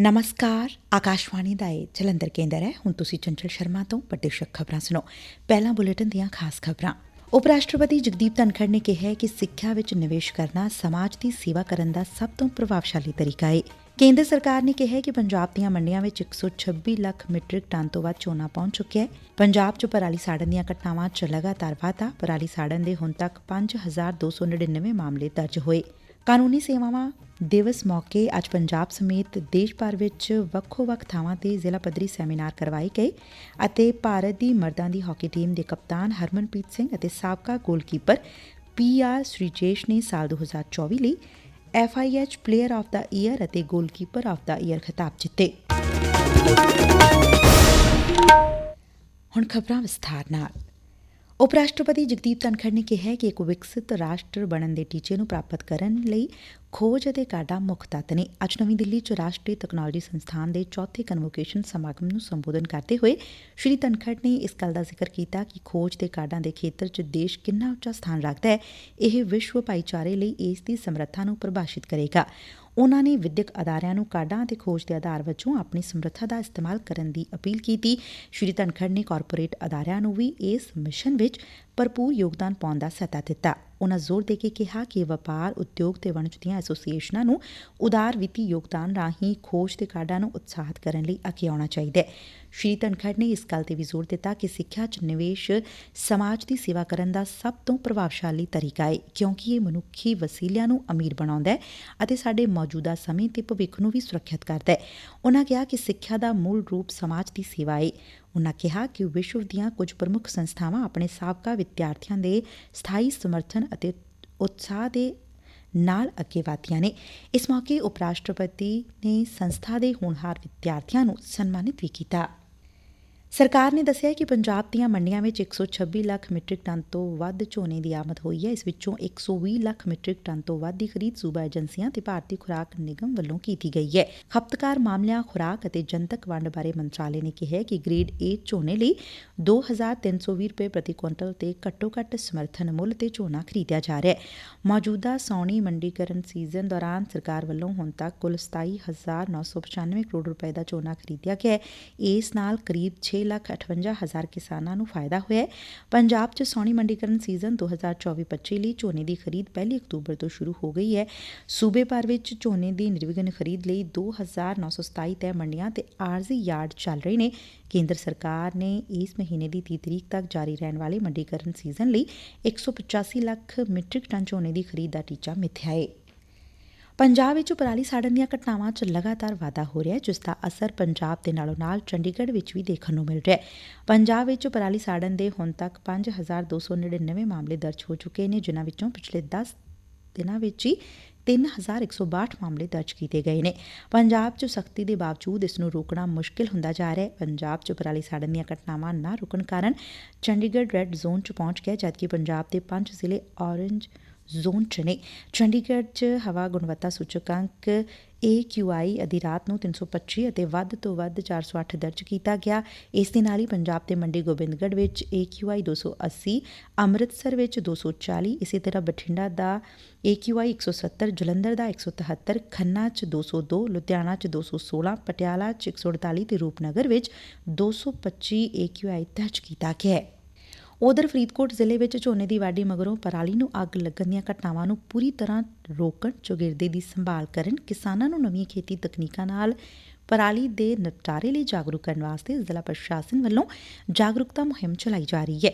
ਨਮਸਕਾਰ ਆਕਾਸ਼ਵਾਣੀ ਦਾ ਇਹ ਜਲੰਧਰ ਕੇਂਦਰ ਹੈ ਹੁਣ ਤੁਸੀਂ ਚੰਚਲ ਸ਼ਰਮਾ ਤੋਂ ਵੱਡੇ ਖਬਰਾਂ ਸੁਣੋ ਪਹਿਲਾਂ ਬੁਲੇਟਿਨ ਦੀਆਂ ਖਾਸ ਖਬਰਾਂ ਉਪ ਰਾਸ਼ਟਰਪਤੀ ਜਗਦੀਪ ਧਨਖੜ ਨੇ ਕਿਹਾ ਕਿ ਸਿੱਖਿਆ ਵਿੱਚ ਨਿਵੇਸ਼ ਕਰਨਾ ਸਮਾਜ ਦੀ ਸੇਵਾ ਕਰਨ ਦਾ ਸਭ ਤੋਂ ਪ੍ਰਭਾਵਸ਼ਾਲੀ ਤਰੀਕਾ ਹੈ ਕੇਂਦਰ ਸਰਕਾਰ ਨੇ ਕਿਹਾ ਕਿ ਪੰਜਾਬ ਦੀਆਂ ਮੰਡੀਆਂ ਵਿੱਚ 126 ਲੱਖ ਮੀਟ੍ਰਿਕ ਟਨ ਤੋਂ ਵੱਧ ਝੋਨਾ ਪਹੁੰਚ ਚੁੱਕਿਆ ਹੈ ਪੰਜਾਬ 'ਚ ਪਰਾਲੀ ਸਾੜਨ ਦੀਆਂ ਘਟਨਾਵਾਂ 'ਚ ਲਗਾਤਾਰ ਵਾਧਾ ਪਰਾਲੀ ਸਾੜਨ ਦੇ ਹੁਣ ਤੱਕ 5299 ਮਾਮਲੇ ਦਰਜ ਹੋਏ ਕਾਨੂੰਨੀ ਸੇਵਾਵਾਂ ਦਿਵਸ ਮੌਕੇ ਅੱਜ ਪੰਜਾਬ ਸਮੇਤ ਦੇਸ਼ ਭਰ ਵਿੱਚ ਵੱਖੋ-ਵੱਖ ਥਾਵਾਂ ਤੇ ਜ਼ਿਲ੍ਹਾ ਪੱਧਰੀ ਸੈਮੀਨਾਰ ਕਰਵਾਏ ਗਏ ਅਤੇ ਭਾਰਤ ਦੀ ਮਰਦਾਂ ਦੀ ਹਾਕੀ ਟੀਮ ਦੇ ਕਪਤਾਨ ਹਰਮਨਪ੍ਰੀਤ ਸਿੰਘ ਅਤੇ ਸਾਬਕਾ ਗੋਲਕੀਪਰ ਪੀ ਆਰ ਸ੍ਰੀਜੇਸ਼ ਨੇ ਸਾਲ 2024 ਲਈ FIH player of the year ਅਤੇ ਗੋਲਕੀਪਰ ਆਫ ਦਾ ਈਅਰ ਖਿਤਾਬ ਜਿੱਤੇ। ਹੁਣ ਖਬਰਾਂ ਵਿਸਥਾਰ ਨਾਲ। ਉਪ ਰਾਸ਼ਟਰਪਤੀ ਜਗਦੀਪ ਧਨਖੜ ਨੇ ਕਿਹਾ ਕਿ ਇੱਕ ਵਿਕਸਿਤ ਰਾਸ਼ਟਰ ਬਣਨ ਦੇ ਟੀਚੇ ਨੂੰ ਪ੍ਰਾਪਤ ਕਰਨ ਲਈ ਖੋਜ ਅਤੇ ਕਾਢਾਂ ਮੁੱਖ ਤੱਤ ਨੇ ਅੱਜ ਨਵੀਂ ਦਿੱਲੀ 'ਚ ਰਾਸ਼ਟਰੀ ਤਕਨਾਲੋਜੀ ਸੰਸਥਾਨ ਦੇ ਚੌਥੇ ਕਨਵੋਕੇਸ਼ਨ ਸਮਾਗਮ ਨੂੰ ਸੰਬੋਧਨ ਕਰਦੇ ਹੋਏ ਸ਼੍ਰੀ ਧਨਖੜ ਨੇ ਇਸ ਗੱਲ ਦਾ ਜ਼ਿਕਰ ਕੀਤਾ ਕਿ ਖੋਜ ਤੇ ਕਾਢਾਂ ਦੇ ਖੇਤਰ 'ਚ ਦੇਸ਼ ਕਿੰਨਾ ਉੱਚਾ ਸਥਾਨ ਰੱਖਦਾ ਹੈ, ਇਹ ਵਿਸ਼ਵ ਭਾਈਚਾਰੇ ਲਈ ਇਸ ਦੀ ਸਮਰੱਥਾ ਨੂੰ ਪ੍ਰਭਾਸ਼ਿਤ ਕਰੇਗਾ। ਉਨਾਂ ਨੇ ਵਿਦਿਅਕ ਅਦਾਰਿਆਂ ਨੂੰ ਕਾਢਾਂ ਅਤੇ ਖੋਜ ਦੇ ਆਧਾਰ ਵਜੋਂ ਆਪਣੀ ਸਮਰੱਥਾ ਦਾ ਇਸਤੇਮਾਲ ਕਰਨ ਦੀ ਅਪੀਲ ਕੀਤੀ। ਸ਼੍ਰੀ ਧਨਖੜ ਨੇ ਕਾਰਪੋਰੇਟ ਅਦਾਰਿਆਂ ਨੂੰ ਵੀ ਇਸ ਮਿਸ਼ਨ ਵਿੱਚ ਭਰਪੂਰ ਯੋਗਦਾਨ ਪਾਉਣ ਦਾ ਸੱਦਾ ਦਿੱਤਾ। ਉਨੂਾ ਜ਼ੋਰ ਦੇ ਕੇ ਕਿਹਾ ਕਿ ਵਪਾਰ ਉਦਯੋਗ ਤੇ ਵਣਜ ਦੀਆਂ ਐਸੋਸੀਏਸ਼ਨਾਂ ਨੂੰ ਉਦਾਰ ਵਿੱਤੀ ਯੋਗਦਾਨ ਰਾਹੀਂ ਖੋਜ ਤੇ ਕਾਢਾਂ ਨੂੰ ਉਤਸ਼ਾਹਿਤ ਕਰਨ ਲਈ ਅੱਗੇ ਆਉਣਾ ਚਾਹੀਦਾ ਹੈ। ਸ਼੍ਰੀ ਧਨਖੜ ਨੇ ਇਸ ਗੱਲ ਤੇ ਵੀ ਜ਼ੋਰ ਦਿੱਤਾ ਕਿ ਸਿੱਖਿਆ 'ਚ ਨਿਵੇਸ਼ ਸਮਾਜ ਦੀ ਸੇਵਾ ਕਰਨ ਦਾ ਸਭ ਤੋਂ ਪ੍ਰਭਾਵਸ਼ਾਲੀ ਤਰੀਕਾ ਏ ਕਿਉਂਕਿ ਇਹ ਮਨੁੱਖੀ ਵਸੀਲਿਆਂ ਨੂੰ ਅਮੀਰ ਬਣਾਉਂਦਾ ਹੈ ਅਤੇ ਸਾਡੇ ਮੌਜੂਦਾ ਸਮੇਂ ਤੇ ਭਵਿੱਖ ਨੂੰ ਵੀ ਸੁਰੱਖਿਅਤ ਕਰਦਾ ਹੈ। ਉਨਾਂ ਕਿਹਾ ਕਿ ਸਿੱਖਿਆ ਦਾ ਮੂਲ ਰੂਪ ਸਮਾਜ ਦੀ ਸੇਵਾ ਏ ਉਨੂਾ ਕਿਹਾ ਕਿ ਵਿਸ਼ਵ ਦੀਆਂ ਕੁਝ ਪ੍ਰਮੁੱਖ ਸੰਸਬਾਵਾਂ ਆਪਣੇ ਸਾਬਕਾ ਵਿਦਿਆਰਥੀਆਂ ਦੇ ਸਬਾਈ ਸਮਰਥਨ ਅਤੇ ਉਤਸ਼ਾਹ ਦੇ ਨਾਲ ਅੱਗੇ ਵਧਦੀਆਂ ਨੇ। ਇਸ ਮੌਕੇ ਉਪ ਰਾਸ਼ਟਰਪਤੀ ਨੇ ਸੰਸਬਾ ਦੇ ਹੋਣਹਾਰ ਵਿਦਿਆਰਥੀਆਂ ਨੂੰ ਸਨਮਾਨਿਤ ਵੀ ਕੀਤਾ। ਸਰਕਾਰ ਨੇ ਦੱਸਿਆ ਕਿ ਪੰਜਾਬ ਦੀਆਂ ਮੰਡੀਆਂ ਵਿੱਚ 126 ਲੱਖ ਮੀਟ੍ਰਿਕ ਟਨ ਤੋਂ ਵੱਧ ਝੋਨੇ ਦੀ ਆਮਦ ਹੋਈ ਹੈ। ਇਸ ਵਿੱਚੋਂ 120 ਲੱਖ ਮੀਟ੍ਰਿਕ ਟਨ ਤੋਂ ਵੱਧ ਦੀ ਖਰੀਦ ਸੂਬਾ ਏਜੰਸੀਆਂ ਤੇ ਭਾਰਤੀ ਖੁਰਾਕ ਨਿਗਮ ਵੱਲੋਂ ਕੀਤੀ ਗਈ ਹੈ। ਖਪਤਕਾਰ ਮਾਮਲਿਆਂ, ਖੁਰਾਕ ਅਤੇ ਜਨਤਕ ਵੰਡ ਬਾਰੇ ਮੰਤਰਾਲੇ ਨੇ ਕਿਹਾ ਕਿ ਗ੍ਰੇਡ A ਝੋਨੇ ਲਈ 2320 ਰੁਪਏ ਪ੍ਰਤੀ ਕੁਇੰਟਲ ਤੇ ਘੱਟੋ-ਘੱਟ ਸਮਰਥਨ ਮੁੱਲ ਤੇ ਝੋਨਾ ਖਰੀਦਿਆ ਜਾ ਰਿਹਾ ਹੈ। ਮੌਜੂਦਾ ਸੌਣੀ ਮੰਡੀਕਰਨ ਸੀਜ਼ਨ ਦੌਰਾਨ ਸਰਕਾਰ ਵੱਲੋਂ ਹੁਣ ਤੱਕ ਕੁੱਲ 27995 ਕਰੋੜ ਰੁਪਏ ਦਾ ਝੋਨਾ ਖਰੀਦਿਆ ਗਿਆ ਹੈ। ਇਸ ਨਾਲ ਕਰੀਬ 6 ਲੱਖ 58 ਹਜ਼ਾਰ ਕਿਸਾਨਾਂ ਨੂੰ ਫਾਇਦਾ ਹੋਇਆ ਪੰਜਾਬ 'ਚ ਸੌਣੀ ਮੰਡੀਕਰਨ ਸੀਜ਼ਨ 2024-25 ਲਈ ਝੋਨੇ ਦੀ ਖਰੀਦ 1 ਅਕਤੂਬਰ ਤੋਂ ਸ਼ੁਰੂ ਹੋ ਗਈ ਹੈ। ਸੂਬੇ ਭਰ ਵਿੱਚ ਝੋਨੇ ਦੀ ਨਿਰਵਿਘਨ ਖਰੀਦ ਲਈ 2927 ਤੈ ਮੰਡੀਆਂ ਤੇ ਆਰਜ਼ੀ ਯਾਰਡ ਚੱਲ ਰਹੇ ਨੇ। ਕੇਂਦਰ ਸਰਕਾਰ ਨੇ ਇਸ ਮਹੀਨੇ ਦੀ 30 ਤਰੀਕ ਤੱਕ ਜਾਰੀ ਰਹਿਣ ਵਾਲੇ ਮੰਡੀਕਰਨ ਸੀਜ਼ਨ ਲਈ 185 ਲੱਖ ਮੀਟ੍ਰਿਕ ਟਨ ਝੋਨੇ ਦੀ ਖਰੀਦ ਦਾ ਟੀਚਾ ਮਿਥਿਆ ਏ ਪੰਜਾਬ ਵਿੱਚ ਪਰਾਲੀ ਸਾੜਨ ਦੀਆਂ ਘਟਨਾਵਾਂ 'ਚ ਲਗਾਤਾਰ ਵਾਧਾ ਹੋ ਰਿਹਾ ਹੈ, ਜਿਸ ਦਾ ਅਸਰ ਪੰਜਾਬ ਦੇ ਨਾਲੋਂ ਨਾਲ ਚੰਡੀਗੜ੍ਹ ਵਿੱਚ ਵੀ ਦੇਖਣ ਨੂੰ ਮਿਲ ਰਿਹਾ ਹੈ। ਪੰਜਾਬ ਵਿੱਚ ਪਰਾਲੀ ਸਾੜਨ ਦੇ ਹੁਣ ਤੱਕ 5299 ਮਾਮਲੇ ਦਰਜ ਹੋ ਚੁੱਕੇ ਨੇ, ਜਿਨ੍ਹਾਂ ਵਿੱਚੋਂ ਪਿਛਲੇ 10 ਦਿਨਾਂ ਵਿੱਚ ਹੀ 3162 ਮਾਮਲੇ ਦਰਜ ਕੀਤੇ ਗਏ ਨੇ। ਪੰਜਾਬ 'ਚ ਸਖਤੀ ਦੇ ਬਾਵਜੂਦ ਇਸ ਨੂੰ ਰੋਕਣਾ ਮੁਸ਼ਕਿਲ ਹੁੰਦਾ ਜਾ ਰਿਹਾ ਹੈ। ਪੰਜਾਬ 'ਚ ਪਰਾਲੀ ਸਾੜਨ ਦੀਆਂ ਘਟਨਾਵਾਂ ਨਾ ਰੁਕਣ ਕਾਰਨ ਚੰਡੀਗੜ੍ਹ ਰੈੱਡ ਜ਼ੋਨ 'ਚ ਪਹੁੰਚ ਗਿਆ, ਜਦਕਿ ਪੰਜਾਬ ਦੇ ਪੰਜ ਜ਼ਿਲ੍ਹੇ ਔਰੇਂਜ ਜ਼ੋਨ ਚ ਨੇ ਚੰਡੀਗੜ੍ਹ ਚ ਹਵਾ ਗੁਣਵੱਤਾ ਸੂਚਕਾਂਕ AQI ਅਧੀ ਰਾਤ ਨੂੰ 325 ਅਤੇ ਵੱਧ ਤੋਂ ਵੱਧ 408 ਦਰਜ ਕੀਤਾ ਗਿਆ। ਇਸ ਦੇ ਨਾਲ ਹੀ ਪੰਜਾਬ ਦੇ ਮੰਡੀ ਗੋਬਿੰਦਗੜ੍ਹ ਵਿੱਚ AQI 280 ਅੰਮ੍ਰਿਤਸਰ ਵਿੱਚ 240 ਇਸੇ ਤਰ੍ਹਾਂ ਬਠਿੰਡਾ ਦਾ AQI 170 ਜਲੰਧਰ ਦਾ 173 ਖੰਨਾ ਚ 202 ਲੁਧਿਆਣਾ ਚ 216 ਪਟਿਆਲਾ ਚ 148 ਤੇ ਰੂਪਨਗਰ ਵਿੱਚ 225 AQI ਦਰਜ ਕੀਤਾ ਗਿਆ ਹੈ। ਉਧਰ ਫਰੀਦਕੋਟ ਜ਼ਿਲ੍ਹੇ ਵਿੱਚ ਝੋਨੇ ਦੀ ਵਾਢੀ ਮਗਰੋਂ ਪਰਾਲੀ ਨੂੰ ਅੱਗ ਲੱਗਣ ਦੀਆਂ ਘਟਨਾਵਾਂ ਨੂੰ ਪੂਰੀ ਤਰ੍ਹਾਂ ਰੋਕਣ, ਚੌਗਿਰਦੇ ਦੀ ਸੰਭਾਲ ਕਰਨ, ਕਿਸਾਨਾਂ ਨੂੰ ਨਵੀਆਂ ਖੇਤੀ ਤਕਨੀਕਾਂ ਨਾਲ ਪਰਾਲੀ ਦੇ ਨਿਪਟਾਰੇ ਲਈ ਜਾਗਰੂਕ ਕਰਨ ਵਾਸਤੇ ਜ਼ਿਲ੍ਹਾ ਪ੍ਰਸ਼ਾਸਨ ਵੱਲੋਂ ਜਾਗਰੂਕਤਾ ਮੁਹਿੰਮ ਚਲਾਈ ਜਾ ਰਹੀ ਹੈ।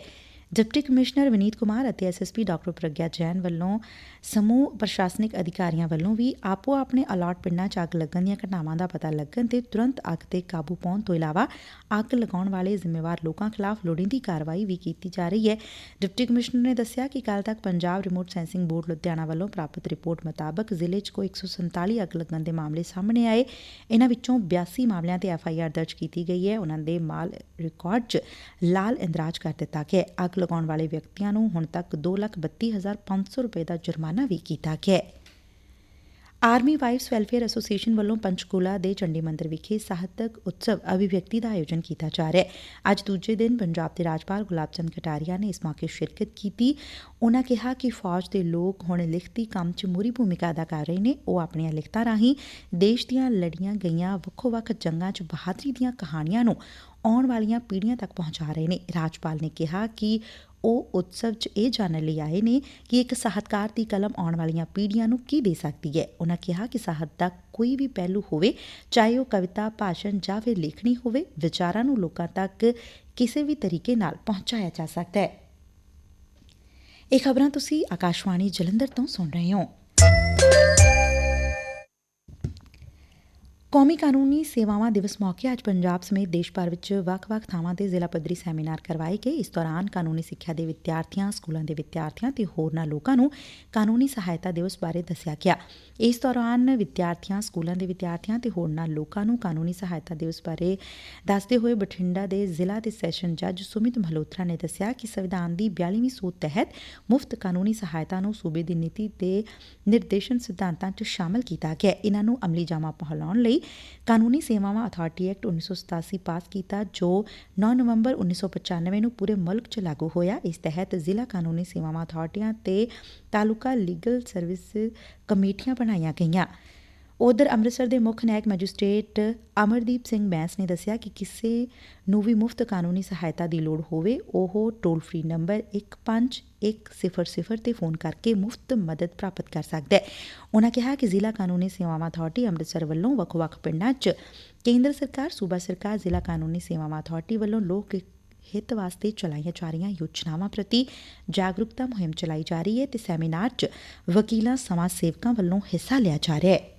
ਡਿਪਟੀ ਕਮਿਸ਼ਨਰ ਵਿਨੀਤ ਕੁਮਾਰ ਅਤੇ ਐਸਐਸਪੀ ਡਾ ਪ੍ਰਗਿਆ ਜੈਨ ਵੱਲੋਂ ਸਮੂਹ ਪ੍ਰਸ਼ਾਸਨਿਕ ਅਧਿਕਾਰੀਆਂ ਵੱਲੋਂ ਵੀ ਆਪੋ ਆਪਣੇ ਅਲਾਟ ਪਿੰਡਾਂ 'ਚ ਅੱਗ ਲੱਗਣ ਦੀਆਂ ਘਟਨਾਵਾਂ ਦਾ ਪਤਾ ਲੱਗਣ ਤੇ ਤੁਰੰਤ ਅੱਗ ਤੇ ਕਾਬੂ ਪਾਉਣ ਤੋਂ ਇਲਾਵਾ ਅੱਗ ਲਗਾਉਣ ਵਾਲੇ ਜ਼ਿੰਮੇਵਾਰ ਲੋਕਾਂ ਖਿਲਾਫ ਲੋੜੀਂਦੀ ਕਾਰਵਾਈ ਵੀ ਕੀਤੀ ਜਾ ਰਹੀ ਹੈ। ਡਿਪਟੀ ਕਮਿਸ਼ਨਰ ਨੇ ਦੱਸਿਆ ਕਿ ਕੱਲ ਤੱਕ Punjab remote sensing board Ludhiana ਵੱਲੋਂ ਪ੍ਰਾਪਤ ਰਿਪੋਰਟ ਮੁਤਾਬਕ ਜ਼ਿਲ੍ਹੇ 'ਚ ਕੋਈ 147 ਅੱਗ ਲੱਗਣ ਦੇ ਮਾਮਲੇ ਸਾਹਮਣੇ ਆਏ। ਇਹਨਾਂ ਵਿੱਚੋਂ 82 ਮਾਮਲਿਆਂ ਤੇ ਐਫਆਈਆਰ ਦਰਜ ਕੀਤੀ ਗਈ ਹੈ। ਉਹਨਾਂ ਦੇ ਮਾਲ ਰਿਕਾਰਡ 'ਚ ਲਾਲ ਇੰਦਰਾਜ ਕਰ ਦਿੱਤਾ ਗਿਆ ਅੱਗ ਲਗਾਉਣ ਵਾਲੇ ਵਿਅਕਤੀਆਂ ਨੂੰ ਹੁਣ ਤੱਕ 232500 ਰੁਪਏ ਦਾ ਜੁਰਮਾਨਾ ਵੀ ਕੀਤਾ ਗਿਆ ਹੈ। ਆਰਮੀ ਵਾਈਫਸ ਵੈਲਫੇਅਰ ਐਸੋਸੀਏਸ਼ਨ ਵੱਲੋਂ ਪੰਚਕੂਲਾ ਦੇ ਚੰਡੀ ਮੰਦਰ ਵਿਖੇ ਸਾਹਿਤਕ ਉਤਸਵ ਅਭਿਵਿਅਕਤੀ ਦਾ ਆਯੋਜਨ ਕੀਤਾ ਜਾ ਰਿਹਾ ਹੈ। ਅੱਜ ਦੂਜੇ ਦਿਨ ਪੰਜਾਬ ਦੇ ਰਾਜਪਾਲ ਗੁਲਾਬ ਚੰਦ ਕਟਾਰੀਆ ਨੇ ਇਸ ਮੌਕੇ ਸ਼ਿਰਕਤ ਕੀਤੀ। ਉਨਾਂ ਕਿਹਾ ਕਿ ਫੌਜ ਦੇ ਲੋਕ ਹੁਣ ਲਿਖਤੀ ਕੰਮ 'ਚ ਮੂਰੀ ਭੂਮਿਕਾ ਅਦਾ ਕਰ ਰਹੇ ਨੇ। ਉਹ ਆਪਣੀਆਂ ਲਿਖਤਾਂ ਰਾਹੀਂ ਦੇਸ਼ ਦੀਆਂ ਲੜੀਆਂ ਗਈਆਂ ਵੱਖੋ ਵੱਖ ਜੰਗਾਂ 'ਚ ਬਹਾਦਰੀ ਦੀਆਂ ਕਹਾਣੀਆਂ ਨੂੰ ਆਉਣ ਵਾਲੀਆਂ ਪੀੜ੍ਹੀਆਂ ਤੱਕ ਪਹੁੰਚਾ ਰਹੇ ਨੇ। ਰਾਜਪਾਲ ਨੇ ਕਿਹਾ ਕਿ ਉਹ ਉਤਸਵ 'ਚ ਇਹ ਜਾਣਨ ਲਈ ਆਏ ਨੇ ਕਿ ਇੱਕ ਸਾਹਿਤਕਾਰ ਦੀ ਕਲਮ ਆਉਣ ਵਾਲੀਆਂ ਪੀੜ੍ਹੀਆਂ ਨੂੰ ਕੀ ਦੇ ਸਕਦੀ ਹੈ। ਉਨਾਂ ਕਿਹਾ ਕਿ ਸਾਹਿਤ ਦਾ ਕੋਈ ਵੀ ਪਹਿਲੂ ਹੋਵੇ, ਚਾਹੇ ਉਹ ਕਵਿਤਾ, ਭਾਸ਼ਣ ਜਾਂ ਫਿਰ ਲੇਖਣੀ ਹੋਵੇ, ਵਿਚਾਰਾਂ ਨੂੰ ਲੋਕਾਂ ਤੱਕ ਕਿਸੇ ਵੀ ਤਰੀਕੇ ਨਾਲ ਪਹੁੰਚਾਇਆ ਜਾ ਸਕਦਾ ਹੈ। ਇਹ ਖਬਰਾਂ ਤੁਸੀਂ ਆਕਾਸ਼ਵਾਣੀ ਜਲੰਧਰ ਤੋਂ ਸੁਣ ਰਹੇ ਹੋ। ਕੌਮੀ ਕਾਨੂੰਨੀ ਸੇਵਾਵਾਂ ਦਿਵਸ ਮੌਕੇ ਅੱਜ ਪੰਜਾਬ ਸਮੇਤ ਦੇਸ਼ ਭਰ ਵਿਚ ਵੱਖ-ਵੱਖ ਥਾਵਾਂ ਤੇ ਜ਼ਿਲ੍ਹਾ ਪੱਧਰੀ ਸੈਮੀਨਾਰ ਕਰਵਾਏ ਗਏ। ਇਸ ਦੌਰਾਨ ਕਾਨੂੰਨੀ ਸਿੱਖਿਆ ਦੇ ਵਿਦਿਆਰਥੀਆਂ, ਸਕੂਲਾਂ ਦੇ ਵਿਦਿਆਰਥੀਆਂ ਤੇ ਹੋਰਨਾਂ ਲੋਕਾਂ ਨੂੰ ਕਾਨੂੰਨੀ ਸਹਾਇਤਾ ਦਿਵਸ ਬਾਰੇ ਦੱਸਿਆ ਗਿਆ। ਇਸ ਦੌਰਾਨ ਵਿਦਿਆਰਥੀਆਂ, ਸਕੂਲਾਂ ਦੇ ਵਿਦਿਆਰਥੀਆਂ ਤੇ ਹੋਰਨਾਂ ਲੋਕਾਂ ਨੂੰ ਕਾਨੂੰਨੀ ਸਹਾਇਤਾ ਦਿਵਸ ਬਾਰੇ ਦੱਸਦੇ ਹੋਏ ਬਠਿੰਡਾ ਦੇ ਜ਼ਿਲ੍ਹਾ ਤੇ ਸੈਸ਼ਨ ਜੱਜ ਸੁਮਿਤ ਮਲਹੋਤਰਾ ਨੇ ਦੱਸਿਆ ਕਿ ਸੰਵਿਧਾਨ ਦੀ 42ਵੀਂ ਸੋਧ ਤਹਿਤ ਮੁਫਤ ਕਾਨੂੰਨੀ ਸਹਾਇਤਾ ਨੂੰ ਸੂਬੇ ਦੀ ਨੀਤੀ ਤੇ ਨਿਰਦੇਸ਼ਨ ਸਿਧਾਂਤਾਂ 'ਚ ਸ਼ਾਮਲ ਕੀਤਾ ਗਿਆ ਇਹਨਾਂ ਨੂੰ ਅਮਲੀ ਜਾਮਾ ਪਹੁੰਚਾਉਣ ਲਈ ਕਾਨੂੰਨੀ ਸੇਵਾਵਾਂ ਅਥਾਰਟੀ ਐਕਟ 1987 ਪਾਸ ਕੀਤਾ, ਜੋ 9 ਨਵੰਬਰ 1995 ਨੂੰ ਪੂਰੇ ਮੁਲਕ 'ਚ ਲਾਗੂ ਹੋਇਆ। ਇਸ ਤਹਿਤ ਜ਼ਿਲ੍ਹਾ ਕਾਨੂੰਨੀ ਸੇਵਾਵਾਂ ਅਥਾਰਟੀਆਂ ਤੇ ਤਾਲੁਕਾ ਲੀਗਲ ਸਰਵਿਸ ਕਮੇਟੀਆਂ ਬਣਾਈਆਂ ਗਈਆਂ। ਉਧਰ ਅੰਮ੍ਰਿਤਸਰ ਦੇ ਮੁੱਖ ਨਿਆਇਕ ਮੈਜਿਸਟ੍ਰੇਟ ਅਮਰਦੀਪ ਸਿੰਘ ਬੈਂਸ ਨੇ ਦੱਸਿਆ ਕਿ ਕਿਸੇ ਨੂੰ ਵੀ ਮੁਫਤ ਕਾਨੂੰਨੀ ਸਹਾਇਤਾ ਦੀ ਲੋੜ ਹੋਵੇ, ਉਹ ਟੋਲ ਫ੍ਰੀ ਨੰਬਰ 1510 ਤੇ ਫੋਨ ਕਰਕੇ ਮੁਫਤ ਮਦਦ ਪ੍ਰਾਪਤ ਕਰ ਸਕਦਾ ਹੈ। ਉਨ੍ਹਾਂ ਕਿਹਾ ਕਿ ਜ਼ਿਲ੍ਹਾ ਕਾਨੂੰਨੀ ਸੇਵਾਵਾਂ ਅਥਾਰਟੀ ਅੰਮ੍ਰਿਤਸਰ ਵੱਲੋਂ ਵੱਖ-ਵੱਖ ਪਿੰਡਾਂ 'ਚ ਕੇਂਦਰ ਸਰਕਾਰ, ਸੂਬਾ ਸਰਕਾਰ, ਜ਼ਿਲ੍ਹਾ ਕਾਨੂੰਨੀ ਸੇਵਾਵਾਂ ਅਥਾਰਟੀ ਵੱਲੋਂ ਲੋਕ ਹਿੱਤ ਵਾਸਤੇ ਚਲਾਈਆਂ ਜਾ ਰਹੀਆਂ ਯੋਜਨਾਵਾਂ ਪ੍ਰਤੀ ਜਾਗਰੂਕਤਾ ਮੁਹਿੰਮ ਚਲਾਈ ਜਾ ਰਹੀ ਹੈ ਤੇ ਸੈਮੀਨਾਰ 'ਚ ਵਕੀਲਾਂ, ਸਮਾਜ ਸੇਵਕਾਂ ਵੱਲੋਂ ਹਿੱਸਾ ਲਿਆ ਜਾ ਰਿਹਾ ਹੈ।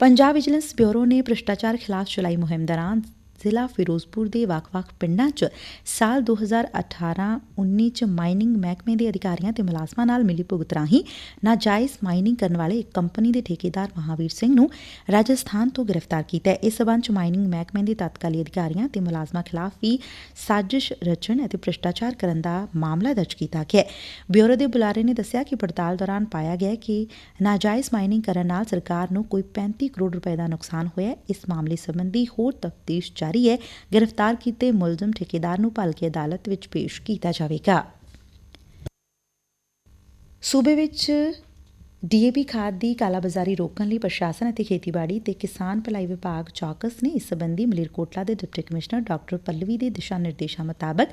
ਪੰਜਾਬ ਵਿਜੀਲੈਂਸ ਬਿਊਰੋ ਨੇ ਭ੍ਰਿਸ਼ਟਾਚਾਰ ਖਿਲਾਫ ਚਲਾਈ ਮੁਹਿੰਮ ਦੌਰਾਨ ਜ਼ਿਲ੍ਹਾ ਫਿਰੋਜ਼ਪੁਰ ਦੇ ਵੱਖ-ਵੱਖ ਪਿੰਡਾਂ 'ਚ ਸਾਲ 2018-19 'ਚ ਮਾਈਨਿੰਗ ਮਹਿਕਮੇ ਦੇ ਅਧਿਕਾਰੀਆਂ ਤੇ ਮੁਲਾਜ਼ਮਾਂ ਨਾਲ ਮਿਲੀ ਭੁਗਤ ਰਾਹੀਂ ਨਾਜਾਇਜ਼ ਮਾਈਨਿੰਗ ਕਰਨ ਵਾਲੇ ਇੱਕ ਕੰਪਨੀ ਦੇ ਠੇਕੇਦਾਰ ਮਹਾਵੀਰ ਸਿੰਘ ਨੂੰ ਰਾਜਸਥਾਨ ਤੋਂ ਗ੍ਰਿਫਤਾਰ ਕੀਤਾ ਹੈ। ਇਸ ਸਬੰਧ 'ਚ ਮਾਈਨਿੰਗ ਮਹਿਕਮੇ ਦੇ ਤਤਕਾਲੀ ਅਧਿਕਾਰੀਆਂ ਤੇ ਮੁਲਾਜ਼ਮਾਂ ਖਿਲਾਫ ਵੀ ਸਾਜ਼ਿਸ਼ ਰਚਣ ਅਤੇ ਭ੍ਰਿਸ਼ਟਾਚਾਰ ਕਰਨ ਦਾ ਮਾਮਲਾ ਦਰਜ ਕੀਤਾ ਗਿਆ ਹੈ। ਬਿਊਰੋ ਦੇ ਬੁਲਾਰੇ ਨੇ ਦੱਸਿਆ ਕਿ ਪੜਤਾਲ ਦੌਰਾਨ ਪਾਇਆ ਗਿਆ ਕਿ ਨਾਜਾਇਜ਼ ਮਾਈਨਿੰਗ ਕਰਨ ਨਾਲ ਸਰਕਾਰ ਨੂੰ ਕੋਈ 35 ਕਰੋੜ ਰੁਪਏ ਦਾ ਨੁਕਸਾਨ ਹੋਇਆ ਇਸ ਮਾਮਲੇ ਸੰਬੰਧੀ ਹੋਰ ਤਫਤੀਸ਼ ਜਾਰੀ ਹੈ। ਗ੍ਰਿਫਤਾਰ ਕੀਤੇ ਮੁਲਜ਼ਮ ਠੇਕੇਦਾਰ ਨੂੰ ਭਲਕੇ ਅਦਾਲਤ ਵਿੱਚ ਪੇਸ਼ ਕੀਤਾ ਜਾਵੇਗਾ। ਸੂਬੇ ਵਿੱਚ ਡੀਏਪੀ ਖਾਦ ਦੀ ਕਾਲਾਬਾਜ਼ਾਰੀ ਰੋਕਣ ਲਈ ਪ੍ਰਸ਼ਾਸਨ ਅਤੇ ਖੇਤੀਬਾੜੀ ਤੇ ਕਿਸਾਨ ਭਲਾਈ ਵਿਭਾਗ ਚੌਕਸ ਨੇ ਇਸ ਸਬੰਧੀ ਮਲੇਰਕੋਟਲਾ ਦੇ ਡਿਪਟੀ ਕਮਿਸ਼ਨਰ ਡਾਕਟਰ ਪੱਲਵੀ ਦੇ ਦਿਸ਼ਾ ਨਿਰਦੇਸ਼ਾਂ ਮੁਤਾਬਕ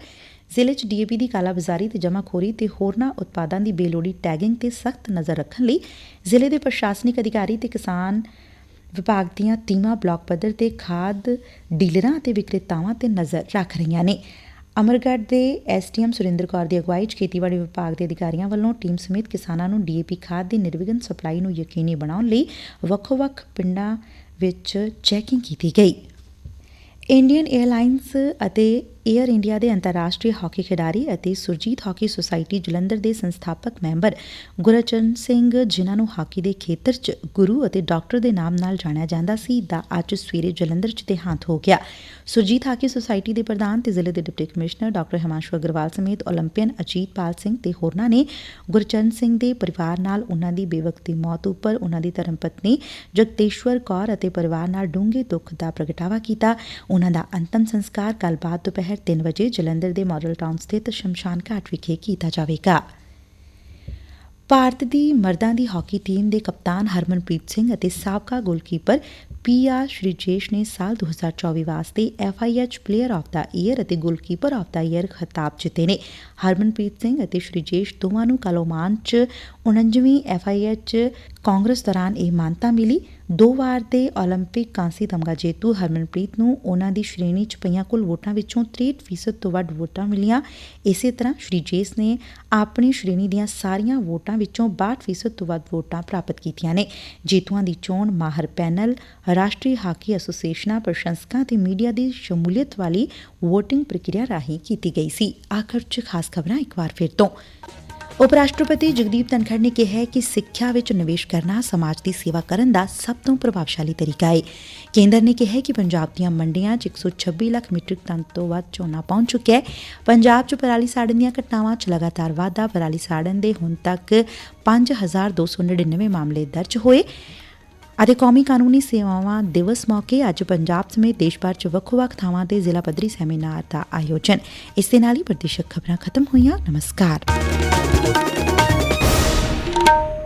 ਜ਼ਿਲ੍ਹੇ 'ਚ ਡੀਏਪੀ ਦੀ ਕਾਲਾਬਾਜ਼ਾਰੀ ਤੇ ਜਮਾਖੋਰੀ ਤੇ ਹੋਰਨਾਂ ਉਤਪਾਦਾਂ ਦੀ ਬੇਲੋੜੀ ਟੈਗਿੰਗ ਤੇ ਸਖਤ ਨਜ਼ਰ ਰੱਖਣ ਲਈ ਜ਼ਿਲ੍ਹੇ ਦੇ ਪ੍ਰਸ਼ਾਸਨਿਕ ਅਧਿਕਾਰੀ ਤੇ ਕਿਸਾਨ ਵਿਭਾਗ ਦੀਆਂ ਟੀਮਾਂ ਬਲਾਕ ਪੱਧਰ ਤੇ ਖਾਦ ਡੀਲਰਾਂ ਅਤੇ ਵਿਕਰੇਤਾਵਾਂ ਤੇ ਨਜ਼ਰ ਰੱਖ ਰਹੀਆਂ ਨੇ। ਅਮਰਗੜ੍ਹ ਦੇ ਐਸਡੀਐਮ ਸੁਰਿੰਦਰ ਕੌਰ ਦੀ ਅਗਵਾਈ 'ਚ ਖੇਤੀਬਾੜੀ ਵਿਭਾਗ ਦੇ ਅਧਿਕਾਰੀਆਂ ਵੱਲੋਂ ਟੀਮ ਸਮੇਤ ਕਿਸਾਨਾਂ ਨੂੰ ਡੀਏਪੀ ਖਾਦ ਦੀ ਨਿਰਵਿਘਨ ਸਪਲਾਈ ਨੂੰ ਯਕੀਨੀ ਬਣਾਉਣ ਲਈ ਵੱਖੋ-ਵੱਖ ਪਿੰਡਾਂ ਵਿੱਚ ਚੈਕਿੰਗ ਕੀਤੀ ਗਈ। ਇੰਡੀਅਨ 에ਅਰਲਾਈਨਸ ਅਤੇ ਏਅਰ ਇੰਡੀਆ ਦੇ ਅੰਤਰਰਾਸ਼ਟਰੀ ਹਾਕੀ ਖਿਡਾਰੀ ਅਤੇ ਸੁਰਜੀਤ ਹਾਕੀ ਸੁਸਾਇਟੀ ਜਲੰਧਰ ਦੇ ਸੰਸਥਾਪਕ ਮੈਂਬਰ ਗੁਰਚਰਨ ਸਿੰਘ, ਜਿਨ੍ਹਾਂ ਨੂੰ ਹਾਕੀ ਦੇ ਖੇਤਰ 'ਚ ਗੁਰੂ ਅਤੇ ਡਾਕਟਰ ਦੇ ਨਾਮ ਨਾਲ ਜਾਣਿਆ ਜਾਂਦਾ ਸੀ, ਦਾ ਅੱਜ ਸਵੇਰੇ ਜਲੰਧਰ 'ਚ ਦੇਹਾਂਤ ਹੋ ਗਿਆ। ਸੁਰਜੀਤ ਹਾਕੀ ਸੁਸਾਇਟੀ ਦੇ ਪ੍ਰਧਾਨ ਤੇ ਜ਼ਿਲ੍ਹੇ ਦੇ deputy commissioner doctor Himanshu Agarwal ਸਮੇਤ 올림픽ਨ ਅਜੀਤਪਾਲ ਸਿੰਘ ਤੇ ਹੋਰਨਾਂ ਨੇ ਗੁਰਚਰਨ ਸਿੰਘ ਦੇ ਪਰਿਵਾਰ ਨਾਲ ਉਨ੍ਹਾਂ ਦੀ ਬੇਵਕਤੀ ਮੌਤ ਉੱਪਰ ਉਨ੍ਹਾਂ ਦੀ ਧਰਮ ਪਤਨੀ ਜਗਤੇਸ਼ਵਰ ਕੌਰ ਅਤੇ ਪਰਿਵਾਰ ਨਾਲ ਡੂੰਘੇ ਦੁੱਖ ਦਾ ਪ੍ਰਗਟਾਵਾ ਕੀਤਾ। ਉਨ੍ਹਾਂ ਦਾ ਅੰਤਮ ਸੰਸਕਾਰ ਕੱਲ ਬਾਅਦ ਦੁਪਹਿਰ 3 ਵਜੇ ਜਲੰਧਰ ਦੇ ਮਾਡਲ ਟਾਊਨ ਸਥਿਤ ਸ਼ਮਸ਼ਾਨ ਘਾਟ ਵਿਖੇ ਕੀਤਾ ਜਾਵੇਗਾ। ਭਾਰਤ ਦੀ ਮਰਦਾਂ ਦੀ ਹਾਕੀ ਟੀਮ ਦੇ ਕਪਤਾਨ ਹਰਮਨਪ੍ਰੀਤ ਸਿੰਘ ਅਤੇ ਸਾਬਕਾ ਗੋਲਕੀਪਰ ਪੀਆਰ ਸ਼੍ਰੀਜੇਸ਼ ਨੇ ਸਾਲ 2024 ਵਾਸਤੇ FIH player of the year ਅਤੇ ਗੋਲਕੀਪਰ ਆਫ ਦਾ ਈਅਰ ਖਿਤਾਬ ਜਿੱਤੇ ਨੇ। ਹਰਮਨਪ੍ਰੀਤ ਸਿੰਘ ਅਤੇ ਸ਼੍ਰੀਜੇਸ਼ ਦੋਵਾਂ ਨੂੰ ਕੱਲ 'ਚ 49ਵੀਂ ਐਫਆਈਐਚ ਕਾਂਗਰਸ ਦੌਰਾਨ ਇਹ ਮਾਨਤਾ ਮਿਲੀ ਦੋ ਵਾਰ ਦੇ 올림픽 ਕਾਂਸੀ ਤਮਗਾ ਜੇਤੂ ਹਰਮਨਪ੍ਰੀਤ ਨੂੰ ਉਹਨਾਂ ਦੀ ਸ਼੍ਰੇਣੀ 'ਚ ਪਈਆਂ ਕੁੱਲ ਵੋਟਾਂ ਵਿੱਚੋਂ 63% ਤੋਂ ਵੱਧ ਵੋਟਾਂ ਮਿਲੀਆਂ ਇਸੇ ਤਰ੍ਹਾਂ ਸ਼੍ਰੀ ਜੇਸ ਨੇ ਆਪਣੀ ਸ਼੍ਰੇਣੀ ਦੀਆਂ ਸਾਰੀਆਂ ਵੋਟਾਂ ਵਿੱਚੋਂ 62% ਤੋਂ ਵੱਧ ਵੋਟਾਂ ਪ੍ਰਾਪਤ ਕੀਤੀਆਂ ਨੇ ਜੇਤੂਆਂ ਦੀ ਚੋਣ ਮਾਹਰ ਪੈਨਲ ਰਾਸ਼ਟਰੀ ਹਾਕੀ ਐਸੋਸੀਏਸ਼ਨਾਂ ਪ੍ਰਸ਼ੰਸਕਾਂ ਤੇ ਮੀਡੀਆ ਦੀ ਸ਼ਮੂਲੀਅਤ ਵਾਲੀ VOTING ਪ੍ਰਕਿਰਿਆ ਰਾਹੀਂ ਕੀਤੀ ਗਈ ਸੀ ਆਖਰ 'ਚ ਖਾਸ ਖਬਰਾਂ ਇੱਕ ਵਾਰ ਫਿਰ ਤੋਂ ਉਪ ਰਾਸ਼ਟਰਪਤੀ ਜਗਦੀਪ ਧਨਖੜ ਨੇ ਕਿਹਾ ਕਿ ਸਿੱਖਿਆ ਵਿੱਚ ਨਿਵੇਸ਼ ਕਰਨਾ ਸਮਾਜ ਦੀ ਸੇਵਾ ਕਰਨ ਦਾ ਸਭ ਤੋਂ ਪ੍ਰਭਾਵਸ਼ਾਲੀ ਤਰੀਕਾ ਹੈ ਕੇਂਦਰ ਨੇ ਕਿਹਾ ਕਿ ਪੰਜਾਬ ਦੀਆਂ ਮੰਡੀਆਂ 'ਚ 126 ਲੱਖ ਮੀਟ੍ਰਿਕ ਟਨ ਤੋਂ ਵੱਧ ਝੋਨਾ ਪਹੁੰਚ ਚੁੱਕਿਆ ਹੈ। ਪੰਜਾਬ 'ਚ ਪਰਾਲੀ ਸਾੜਨ ਦੀਆਂ ਘਟਨਾਵਾਂ 'ਚ ਲਗਾਤਾਰ ਵਾਧਾ, ਪਰਾਲੀ ਸਾੜਨ ਦੇ ਹੁਣ ਤੱਕ 5299 ਮਾਮਲੇ ਦਰਜ ਹੋਏ। ਅਤੇ ਕੌਮੀ ਕਾਨੂੰਨੀ ਸੇਵਾਵਾਂ ਦਿਵਸ ਮੌਕੇ ਅੱਜ ਪੰਜਾਬ ਸਮੇਤ ਦੇਸ਼ ਭਰ 'ਚ ਵੱਖੋ-ਵੱਖ ਥਾਵਾਂ ਤੇ ਜ਼ਿਲ੍ਹਾ ਪੱਧਰੀ ਸੈਮੀਨਾਰ ਦਾ ਆਯੋਜਨ। ਇਸ ਦੇ ਨਾਲ ਹੀ ਪ੍ਰਦੇਸ਼ਕ ਖਬਰਾਂ ਖਤਮ ਹੋਈਆਂ। ਨਮਸਕਾਰ। Thank you.